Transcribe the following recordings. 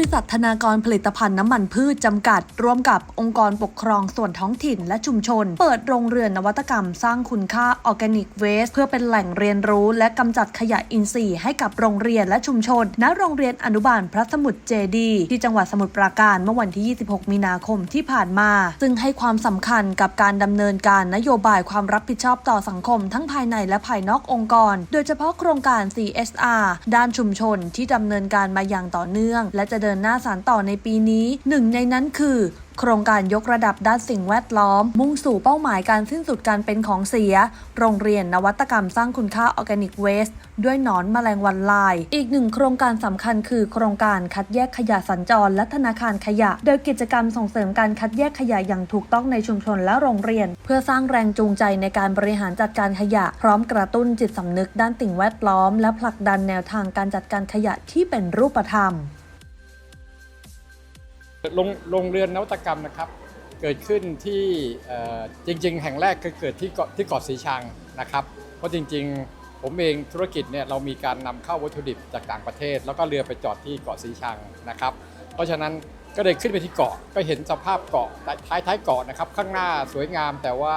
ริษัทธนากรผลิตภัณฑ์น้ำมันพืชจำกัด ร่วมกับองค์กรปกครองส่วนท้องถิ่นและชุมชน เปิดโรงเรือนนวัตกรรม สร้างคุณค่าออร์แกนิกเวสเพื่อเป็นแหล่งเรียนรู้ และกำจัดขยะอินทรีย์ให้กับโรงเรียนและชุมชน ณ โรงเรียนอนุบาลพระสมุทรเจดีที่จังหวัดสมุทรปราการเมื่อวันที่ 26 มีนาคมที่ผ่านมา ซึ่งให้ความสำคัญกับการดำเนินการนโยบายความรับผิดชอบต่อสังคม ทั้งภายในและภายนอกองค์กร โดยเฉพาะโครงการ CSR ด้านชุมชนที่ดำเนินการมาอย่างต่อเนื่อง และจะดินหน้าสานต่อในปีนี้หนึ่งในนั้นคือโครงการยกระดับด้านสิ่งแวดล้อม มุ่งสู่เป้าหมายการสิ้นสุดการเป็นของเสีย โรงเรียนนวัตกรรมสร้างคุณค่าออร์แกนิกเวสด้วยหนอนแมลงวันลาย อีกหนึ่งโครงการสำคัญคือโครงการคัดแยกขยะสัญจรและธนาคารขยะ โดยกิจกรรมส่งเสริมการคัดแยกขยะอย่างถูกต้องในชุมชนและโรงเรียน เพื่อสร้างแรงจูงใจในการบริหารจัดการขยะ พร้อมกระตุ้นจิตสำนึกด้านสิ่งแวดล้อม และผลักดันแนวทางการจัดการขยะที่เป็นรูปธรรม โรงโรงเรือนนวัตกรรมนะครับ เกิดขึ้นที่จริง ๆ แห่งแรกคือเกิดที่เกาะที่เกาะสีชังนะครับ เพราะจริง ๆ ผมเองธุรกิจเนี่ยเรามีการนำเข้าวัตถุดิบจากต่างประเทศ แล้วก็เรือไปจอดที่เกาะสีชังนะครับ เพราะฉะนั้นก็เลยขึ้นไปที่เกาะก็เห็นสภาพเกาะท้ายท้ายเกาะนะครับ ข้างหน้าสวยงามแต่ว่า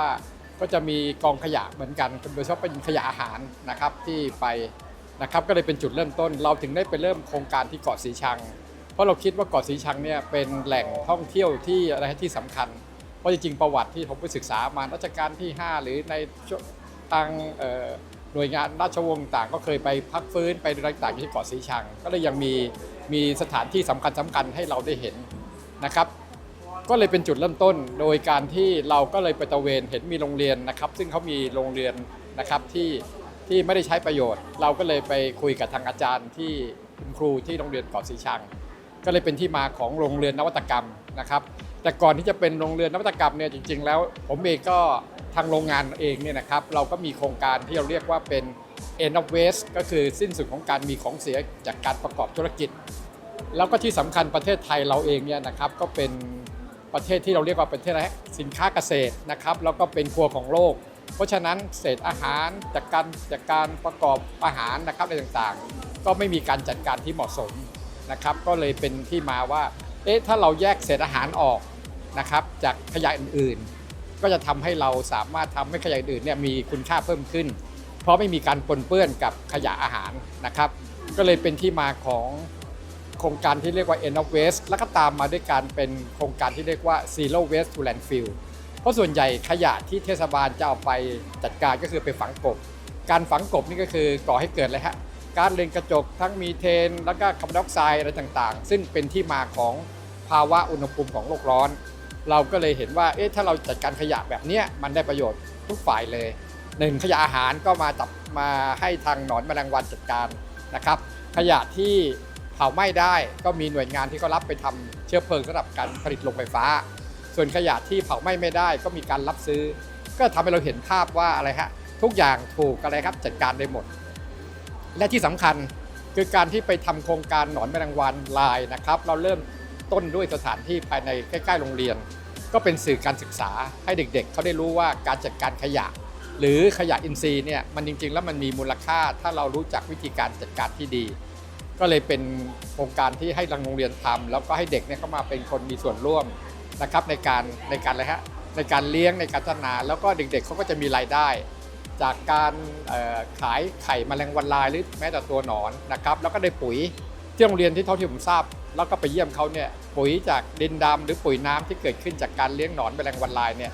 ก็จะมีกองขยะเหมือนกันโดยเฉพาะเป็นขยะอาหารนะครับที่ไปนะครับก็เลยเป็นจุดเริ่มต้น เราถึงได้ไปเริ่มโครงการที่เกาะสีชัง ราะเราคิดว่าเกาะสีชังเนี่ยเป็นแหล่งท่องเที่ยวที่อะไรที่สำคัญ เพราะจริงๆประวัติที่ผมไปศึกษามารัชกาลที่ 5 หรือในช่วงทางหน่วยงานราชวงศ์ต่างก็เคยไปพักฟื้นไปดูต่างที่เกาะสีชัง ก็เลยยังมีมีสถานที่สำคัญสำคัญให้เราได้เห็นนะครับ ก็เลยเป็นจุดเริ่มต้น โดยการที่เราก็เลยไปตระเวนเห็นมีโรงเรียนนะครับ ซึ่งเขามีโรงเรียนนะครับที่ที่ไม่ได้ใช้ประโยชน์ เราก็เลยไปคุยกับทางอาจารย์ที่คุณครูที่โรงเรียนเกาะสีชัง ก็เลยเป็นที่มาของโรงเรียนนวัตกรรมนะครับ แต่ก่อนที่จะเป็นโรงเรียนนวัตกรรมเนี่ยจริง ๆ แล้ว ผมเองก็ทางโรงงานเองเนี่ยนะครับ เราก็มีโครงการที่เราเรียกว่าเป็น end of waste ก็คือสิ้นสุดของการมีของเสียจากการประกอบธุรกิจ แล้วก็ที่สำคัญประเทศไทยเราเองเนี่ยนะครับก็เป็นประเทศที่เราเรียกว่าเป็นประเทศสินค้าเกษตรนะครับแล้วก็เป็นครัวของโลก เพราะฉะนั้นเศษอาหารจากการจากการประกอบอาหารนะครับอะไรต่างๆ ก็ไม่มีการจัดการที่เหมาะสม นะครับ ก็เลยเป็นที่มาว่า เอ๊ะ ถ้าเราแยกเศษอาหารออกนะครับ จากขยะอื่นๆ ก็จะทำให้เราสามารถทำให้ขยะอื่นเนี่ยมีคุณค่าเพิ่มขึ้น เพราะไม่มีการปนเปื้อนกับขยะอาหารนะครับ ก็เลยเป็นที่มาของโครงการที่เรียกว่า End of Waste แล้วก็ตามมาด้วยการเป็นโครงการที่เรียกว่า Zero Waste to Landfill เพราะส่วนใหญ่ขยะที่เทศบาลจะเอาไปจัดการก็คือไปฝังกบ การฝังกบนี่ก็คือก่อให้เกิดอะไรฮะ การเรือนกระจก ทั้งมีเทน แล้วก็คาร์บอนไดออกไซด์อะไรต่างๆ ซึ่งเป็นที่มาของภาวะอุณหภูมิของโลกร้อน เราก็เลยเห็นว่าเอ๊ะถ้าเราจัดการขยะแบบเนี้ยมันได้ประโยชน์ทุกฝ่ายเลยหนึ่งขยะอาหารก็มาจับมาให้ทางหนอนแมลงวันจัดการนะครับ ขยะที่เผาไหม้ได้ก็มีหน่วยงานที่เขารับไปทำเชื้อเพลิงสำหรับการผลิตโรงไฟฟ้า ส่วนขยะที่เผาไหม้ไม่ได้ ก็มีการรับซื้อ ก็ทำให้เราเห็นภาพว่าอะไรฮะทุกอย่างถูกอะไรครับจัดการได้หมด และที่สำคัญคือการที่ไปทำโครงการหนอนแมลงวันลายนะครับ เราเริ่มต้นด้วยสถานที่ภายในใกล้ๆโรงเรียน ก็เป็นสื่อการศึกษาให้เด็กๆ เขาได้รู้ว่าการจัดการขยะ หรือขยะอินทรีย์เนี่ยมันจริงๆ แล้วมันมีมูลค่า ถ้าเรารู้จักวิธีการจัดการที่ดี ก็เลยเป็นโครงการที่ให้ทางโรงเรียนทำแล้วก็ให้เด็กเนี่ยเข้ามาเป็นคนมีส่วนร่วมนะครับในการในการอะไรฮะในการเลี้ยงในการพัฒนาแล้วก็เด็กๆเขาก็จะมีรายได้ จากการขายไข่แมลงวันลายหรือแม้แต่ตัวหนอนนะครับแล้วก็ได้ปุ๋ยที่โรงเรียนที่เท่าที่ผมทราบ แล้วก็ไปเยี่ยมเขาเนี่ยปุ๋ยจากดินดำหรือปุ๋ยน้ำที่เกิดขึ้นจากการเลี้ยงหนอนแมลงวันลายเนี่ย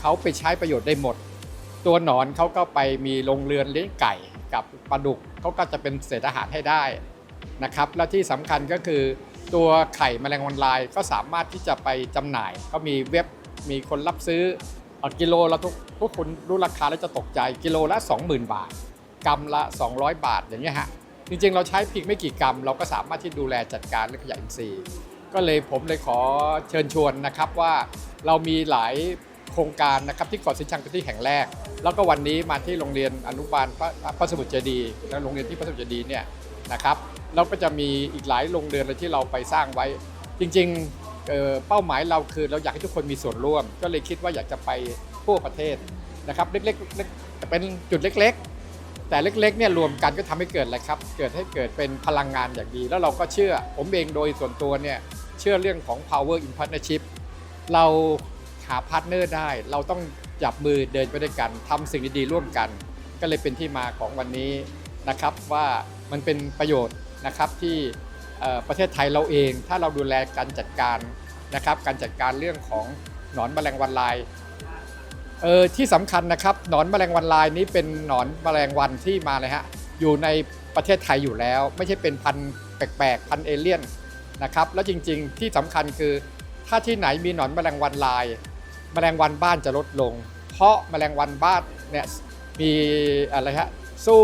เขาไปใช้ประโยชน์ได้หมด ตัวหนอนเขาก็ไปมีโรงเรือนเลี้ยงไก่กับปลาดุกเขาก็จะเป็นเศษอาหารให้ได้นะครับและที่สำคัญก็คือตัวไข่แมลงวันลายก็สามารถที่จะไปจำหน่าย ก็มีเว็บมีคนรับซื้อ กิโลละทุกทุกคนรู้ราคาแล้วจะตกใจกิโลละ 20,000 บาทกรัมละ 200 บาทอย่างเงี้ยฮะจริงๆ เราใช้เพียงไม่กี่กรัม เราก็สามารถที่ดูแลจัดการเรื่องขยะอินทรีย์ ก็เลยผมเลยขอเชิญชวนนะครับว่าเรามีหลายโครงการนะครับที่เกาะสินชังเป็นที่แห่งแรก แล้วก็วันนี้มาที่โรงเรียนอนุบาลพระพระสมุทรเจดีย์และโรงเรียนที่พระสมุทรเจดีย์เนี่ยนะครับเราก็จะมีอีกหลายโรงเรียนเลยที่เราไปสร้างไว้ จริง ๆ เเป้าหมายเราคือเราอยากให้ทุกคนมีส่วนร่วม ก็เลยคิดว่าอยากจะไปทั่วประเทศนะครับเล็กๆเล็กๆแต่เป็นจุดเล็ก ๆ แต่เล็กๆเนี่ยรวมกันก็ทำให้เกิดอะไรครับ เกิดให้เกิดเป็นพลังงานอย่างดี แล้วเราก็เชื่อผมเองโดยส่วนตัวเนี่ยเชื่อเรื่องของ power in partnership เราหาพาร์ทเนอร์ได้ เราต้องจับมือเดินไปด้วยกันทำสิ่งดีๆร่วมกัน ก็เลยเป็นที่มาของวันนี้นะครับว่ามันเป็นประโยชน์นะครับที่ ประเทศไทยเราเอง ถ้าเราดูแลการจัดการนะครับการจัดการเรื่องของหนอนแมลงวันลายเออที่สำคัญนะครับหนอนแมลงวันลายนี้เป็นหนอนแมลงวันที่มาเลยฮะอยู่ในประเทศไทยอยู่แล้ว ไม่ใช่เป็นพันแปลกๆพันเอเลี่ยนนะครับแล้วจริงๆที่สำคัญคือถ้าที่ไหนมีหนอนแมลงวันลาย แมลงวันบ้านจะลดลง เพราะแมลงวันบ้านเนี่ยมีอะไรฮะสู้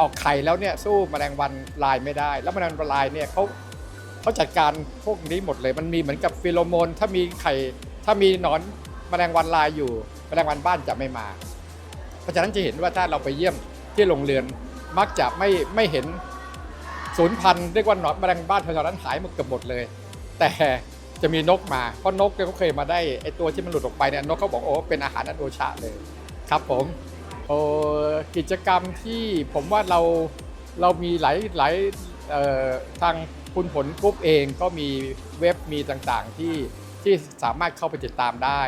ออกไข่แล้วเนี่ยสู้แมลงวันลายไม่ได้ แล้วแมลงวันลายเนี่ยเขาเขาจัดการพวกนี้หมดเลย มันมีเหมือนกับฟิโลโมน ถ้ามีไข่ ถ้ามีหนอนแมลงวันลายอยู่แมลงวันบ้านจะไม่มา เพราะฉะนั้นจะเห็นว่าถ้าเราไปเยี่ยมที่โรงเรือนมักจะไม่ไม่เห็นศูนย์พันเรียกว่าหนอนแมลงบ้านแถวๆนั้นหายหมดเกือบหมดเลย แต่จะมีนกมา เพราะนกเขาเคยมาได้ไอตัวที่มันหลุดออกไปเนี่ยนกเขาบอกโอ้เป็นอาหารอันโดชะเลย ครับผม กิจกรรมที่ผมว่าเราเรามีหลายหลายทางคุณผลกรุ๊ปเองก็มีเว็บมีต่างๆที่ที่สามารถเข้าไปติดตามได้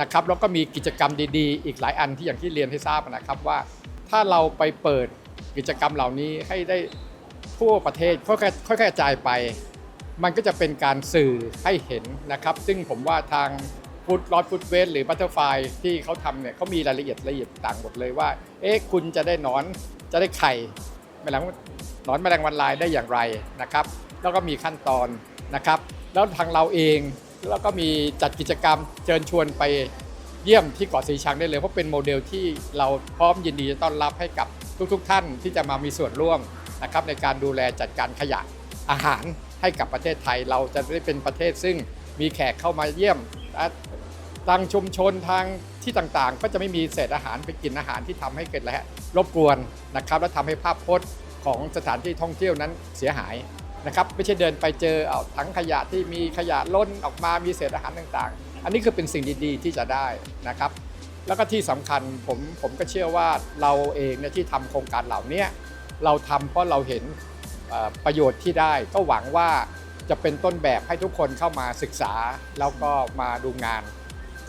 นะครับแล้วก็มีกิจกรรมดีๆ อีกหลายอันที่อย่างที่เรียนให้ทราบนะครับว่า ถ้าเราไปเปิดกิจกรรมเหล่านี้ให้ได้ทั่วประเทศค่อยๆค่อยๆกระจายไป มันก็จะเป็นการสื่อให้เห็นนะครับ ซึ่งผมว่าทาง ฟูดลอดฟูดเวสหรือบัตเตอร์ไฟที่เขาทำเนี่ยเขามีรายละเอียดละเอียดต่างหมดเลยว่า เอ๊ะคุณจะได้นอนจะได้ไข่แมลงนอนแมลงวันลายได้อย่างไรนะครับ แล้วก็มีขั้นตอนนะครับ แล้วทางเราเองแล้วก็มีจัดกิจกรรมเชิญชวนไปเยี่ยมที่เกาะสีชังได้เลย เพราะเป็นโมเดลที่เราพร้อมยินดีจะต้อนรับให้กับทุก ๆทท่านที่จะมามีส่วนร่วมนะครับในการดูแลจัดการขยะอาหารให้กับประเทศไทย เราจะได้เป็นประเทศซึ่งมีแขกเข้ามาเยี่ยม ทางชุมชนทางที่ต่างๆ ก็จะไม่มีเศษอาหารไปกินอาหารที่ทำให้เกิดอะรฮะรบกวนนะครับ และทำให้ภาพพจน์ของสถานที่ท่องเที่ยวนั้นเสียหายนะครับ ไม่ใช่เดินไปเจอเอาถังขยะที่มีขยะล้นออกมามีเศษอาหารต่างๆ อันนี้คือเป็นสิ่งดีๆที่จะได้นะครับ แล้วก็ที่สำคัญผมผมก็เชื่อว่าเราเองเนี่ยที่ทำโครงการเหล่านี้เราทำเพราะเราเห็นประโยชน์ที่ได้ก็หวังว่า จะเป็นต้นแบบให้ทุกคนเข้ามาศึกษาแล้วก็มาดูงาน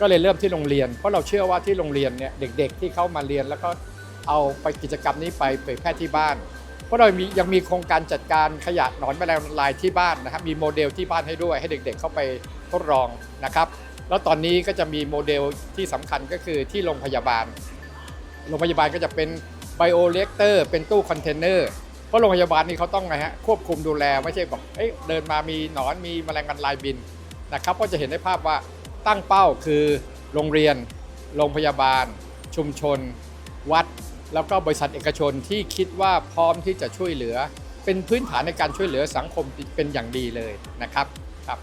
ก็เลยเริ่มที่โรงเรียน เพราะเราเชื่อว่าที่โรงเรียนเนี่ยเด็ก ๆ ที่เข้ามาเรียนแล้วก็เอาไปกิจกรรมนี้ไปเผยแพร่ที่บ้าน เพราะเรามียังมีโครงการจัดการขยะหนอนแมลงลายที่บ้านนะครับมีโมเดลที่บ้านให้ด้วยให้เด็กๆเข้าไปทดลองนะครับ แล้วตอนนี้ก็จะมีโมเดลที่สำคัญก็คือที่โรงพยาบาล โรงพยาบาลก็จะเป็นไบโอเ e กเตอร์เป็นตู้คอนเทนเนอร์ เพราะโรงพยาบาลนี่เขาต้องไงฮะควบคุมดูแลไม่ใช่บอกเอ้ยเดินมามีหนอนมีแมลงวันลายบินนะครับก็จะเห็นได้ภาพว่าตั้งเป้าคือโรงเรียน โรงพยาบาล ชุมชน วัด แล้วก็บริษัทเอกชนที่คิดว่าพร้อมที่จะช่วยเหลือ เป็นพื้นฐานในการช่วยเหลือสังคมเป็นอย่างดีเลยนะครับครับ